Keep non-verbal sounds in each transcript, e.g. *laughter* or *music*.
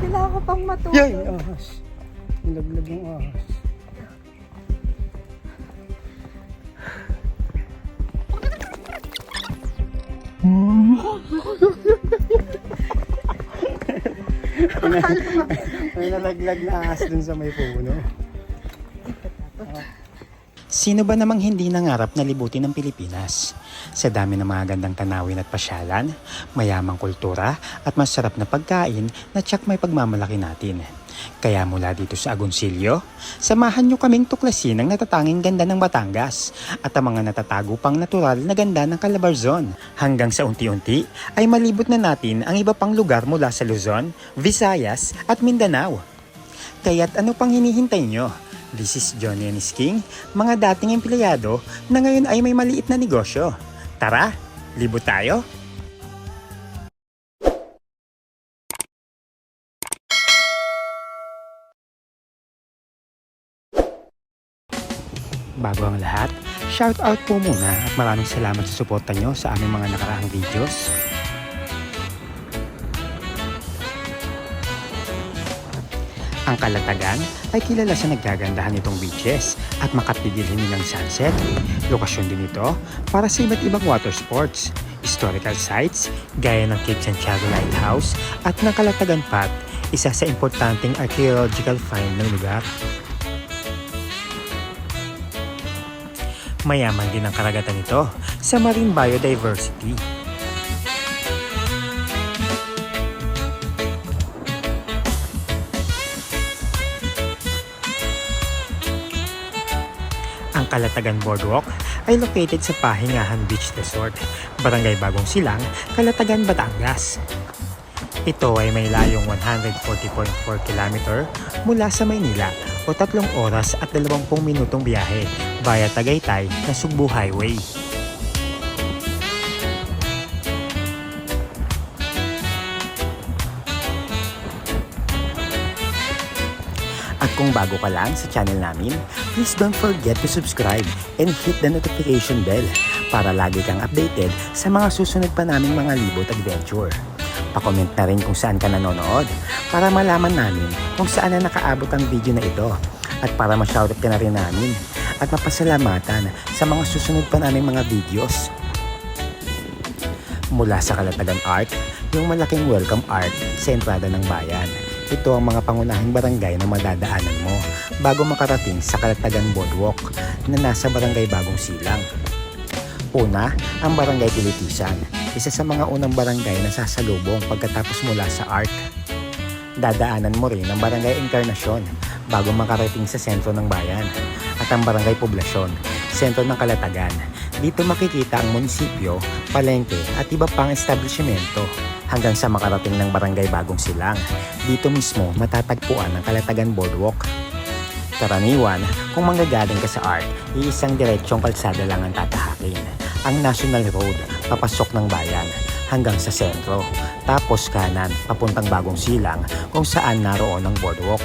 Kailangan ko pang matulog. Yay! Ahas. Nilaglag yung ahas. May nalaglag na ahas dun sa may puno. Sino ba namang hindi nangarap na libutin ng Pilipinas? Sa dami ng mga gandang tanawin at pasyalan, mayamang kultura at masarap na pagkain na tsak may pagmamalaki natin. Kaya mula dito sa Agoncillo, samahan nyo kaming tuklasin ang natatanging ganda ng Batangas at ang mga natatago pang natural na ganda ng Calabarzon. Hanggang sa unti-unti ay malibot na natin ang iba pang lugar mula sa Luzon, Visayas at Mindanao. Kaya't ano pang hinihintay nyo? This is Johnny and his King, mga dating empleyado na ngayon ay may maliit na negosyo. Tara, libot tayo! Bago ang lahat, shout out po muna at maraming salamat sa suporta nyo sa aming mga nakaraang videos. Ang Kalatagan ay kilala sa nagkagandahan nitong beaches at makapigil ng sunset. Lokasyon din ito para sa iba't ibang water sports, historical sites gaya ng Cape Santiago Lighthouse at ng Kalatagan Path, isa sa importanteng archaeological find ng lugar. Mayaman din ang karagatan nito sa marine biodiversity. Ang Kalatagan Boardwalk ay located sa Pahingahan Beach Resort, Barangay Bagong Silang, Kalatagan, Batangas. Ito ay may layong 140.4 km mula sa Maynila o tatlong oras at 20 minutong biyahe via Tagaytay na Sugbo Highway. At kung bago ka lang sa channel namin, please don't forget to subscribe and hit the notification bell para lagi kang updated sa mga susunod pa naming mga libot adventure. Pa-comment na rin kung saan ka nanonood para malaman namin kung saan na nakaabot ang video na ito at para ma-shoutout ka na rin namin at mapasalamatan sa mga susunod pa naming mga videos. Mula sa Kalatagan Art, yung malaking welcome art sa entrada ng bayan. Ito ang mga pangunahing barangay na madadaanan mo bago makarating sa Kalatagan Boardwalk na nasa Barangay Bagong Silang. Una, ang Barangay Pilitisan, isa sa mga unang barangay na sasalubong pagkatapos mula sa ARC. Dadaanan mo rin ang Barangay Encarnacion bago makarating sa sentro ng bayan at ang Barangay Poblasyon, sentro ng Kalatagan. Dito makikita ang munisipyo, palengke at iba pang establishmento hanggang sa makarating ng Barangay Bagong Silang. Dito mismo matatagpuan ang Kalatagan Boardwalk. Karaniwan, kung manggagaling ka sa art, iisang diretsyong kalsada lang ang tatahakin. Ang National Road, papasok ng bayan, hanggang sa sentro. Tapos kanan, papuntang Bagong Silang, kung saan naroon ang boardwalk.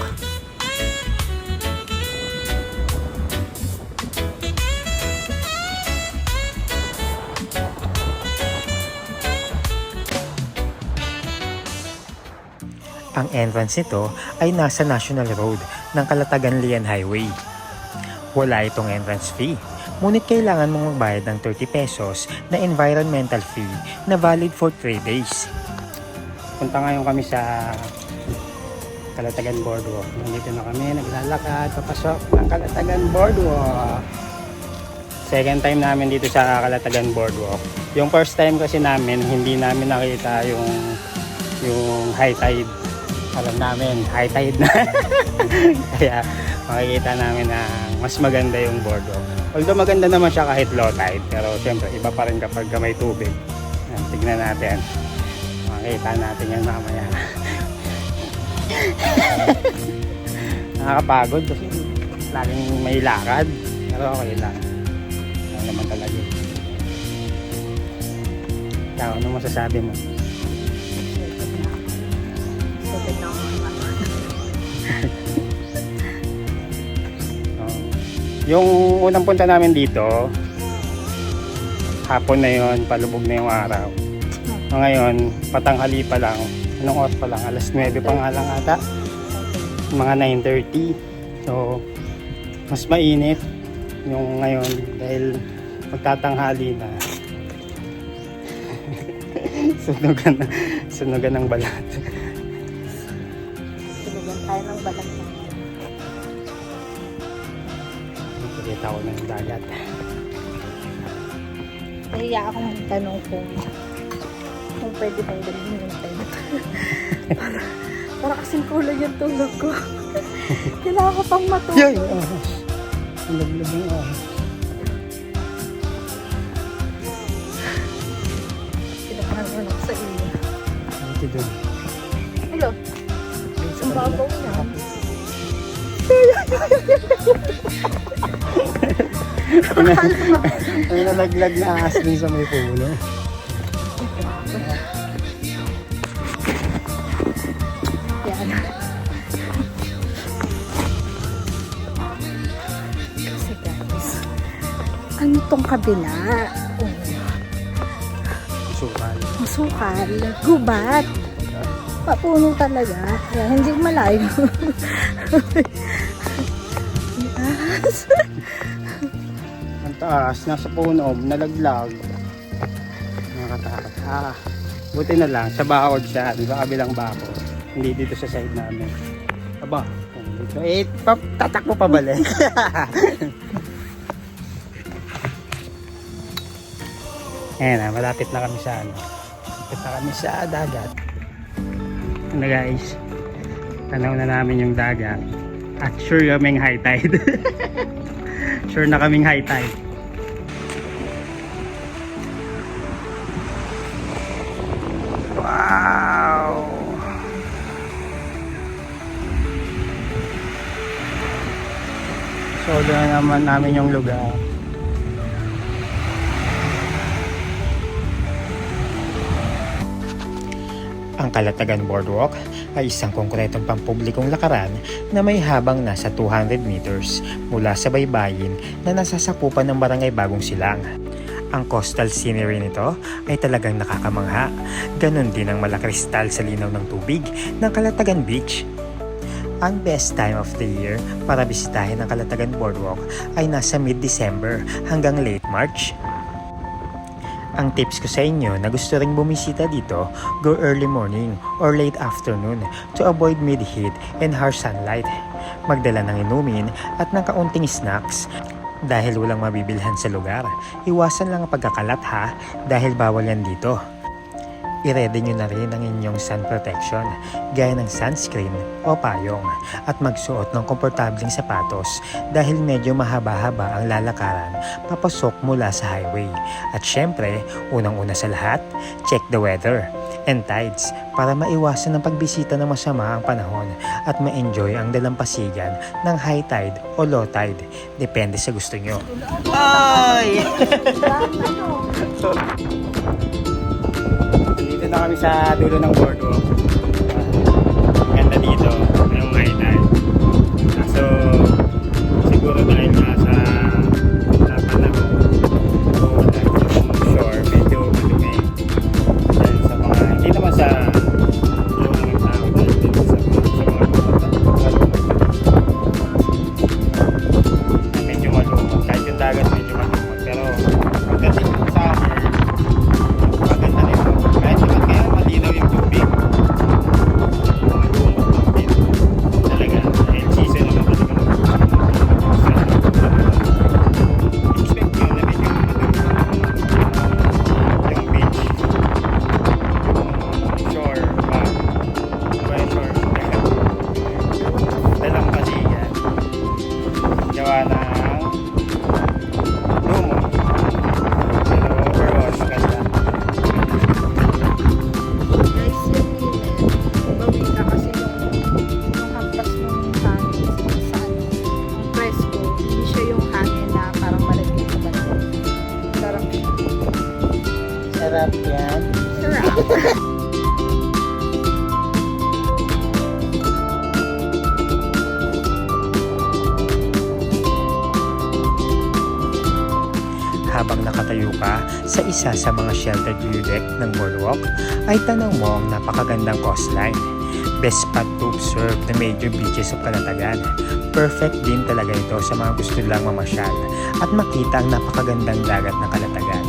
Ang entrance nito ay nasa National Road ng Kalatagan Lian Highway. Wala itong entrance fee, ngunit kailangan mong magbayad ng 30 pesos na environmental fee na valid for 3 days. Punta ngayon kami sa Kalatagan Boardwalk. Nandito na kami, naglalakad, papasok ng Kalatagan Boardwalk. Second time namin dito sa Kalatagan Boardwalk. Yung first time kasi namin, hindi namin nakita yung yung high tide. Alam namin, high tide na. *laughs* Kaya makikita namin na mas maganda yung boardwalk. Although maganda naman siya kahit low tide, pero siyempre iba pa rin kapag may tubig. Tignan natin. Makikita natin yan mamaya. *laughs* Nakakapagod kasi laging may lakad. Pero okay lang. Ano naman talaga. Ikaw, ano masasabi mo? Yung unang punta namin dito, hapon na yon palubog na yung araw. Ngayon, patanghali pa lang, Anong oras pa lang? Alas 9 pa nga lang ata. Mga 9.30. So, mas mainit yung ngayon dahil magtatanghali na. *laughs* sunugan, sunugan ng balat. Tulugan tayo ng balat na. Nakikita ko na yung dagat. Nahiya akong magtanong kung kung pwede bang dalhin yung tent. para, para kasing kulay yung tulog ko. *laughs* Kailangan ko pang matulog. Yay! Ahas. Ang lablab yung. Pinakaroon ako sa iyo. Ito doon. Hello, ang babaw na. *laughs* Ang nalaglag na ahas dun sa may puno. Yan. Kasi guys, ano tong kabila? Oh, Sukal. masukal, gubat. Papuno talaga. Kaya hindi malayo. *laughs* Yes. Taas, nasa puno, nalaglag. Nakakatakot. Ah, buti na lang, sa bakod siya, di ba kabilang bakod. Hindi dito sa side namin. Aba, dito. Eh, pap, tatakbo pa balik. *laughs* Ayan na, malapit na kami sa ano. Malapit na kami sa dagat. Ano guys, tanaw na namin yung dagat. At sure kaming high tide. *laughs* sure na kaming high tide. Solo na naman namin yung lugar. Ang Kalatagan Boardwalk ay isang konkretong pampublikong lakaran na may habang nasa 200 meters mula sa baybayin na nasasakupan ng barangay Bagong Silang. Ang coastal scenery nito ay talagang nakakamangha. Ganon din ang malakristal sa linaw ng tubig ng Kalatagan Beach. Ang best time of the year para bisitahin ang Kalatagan Boardwalk ay nasa mid-December hanggang late March. Ang tips ko sa inyo na gusto ring bumisita dito, go early morning or late afternoon to avoid mid-heat and harsh sunlight. Magdala ng inumin at ng kaunting snacks dahil walang mabibilhan sa lugar. Iwasan lang ang pagkakalat ha dahil bawal yan dito. I-ready nyo na rin ang inyong sun protection gaya ng sunscreen o payong at magsuot ng komportabling sapatos dahil medyo mahaba-haba ang lalakaran papasok mula sa highway. At syempre, unang-una sa lahat, check the weather and tides para maiwasan ang pagbisita ng masama ang panahon at ma-enjoy ang dalampasigan ng high tide o low tide. Depende sa gusto nyo. Ay! *laughs* kami sa dulo ng boardwalk. Sarap yan. Sarap. habang nakatayo ka sa isa sa mga sheltered view deck ng boardwalk ay tanaw mo ang napakagandang coastline. Best spot to observe the major beaches of Kalatagan. Perfect din talaga ito sa mga gusto lang mamasyal at makita ang napakagandang dagat ng Kalatagan.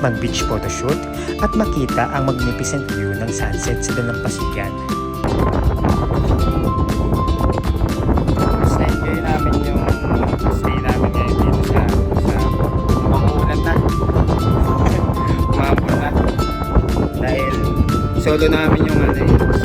Mag-beach photoshoot at makita ang magnificent view ng sunset sa dalampasigan. Na-enjoy namin yung stay namin ngayon dito sa sa mamulan na. *laughs* Umambon na. Dahil solo namin yung ano eh,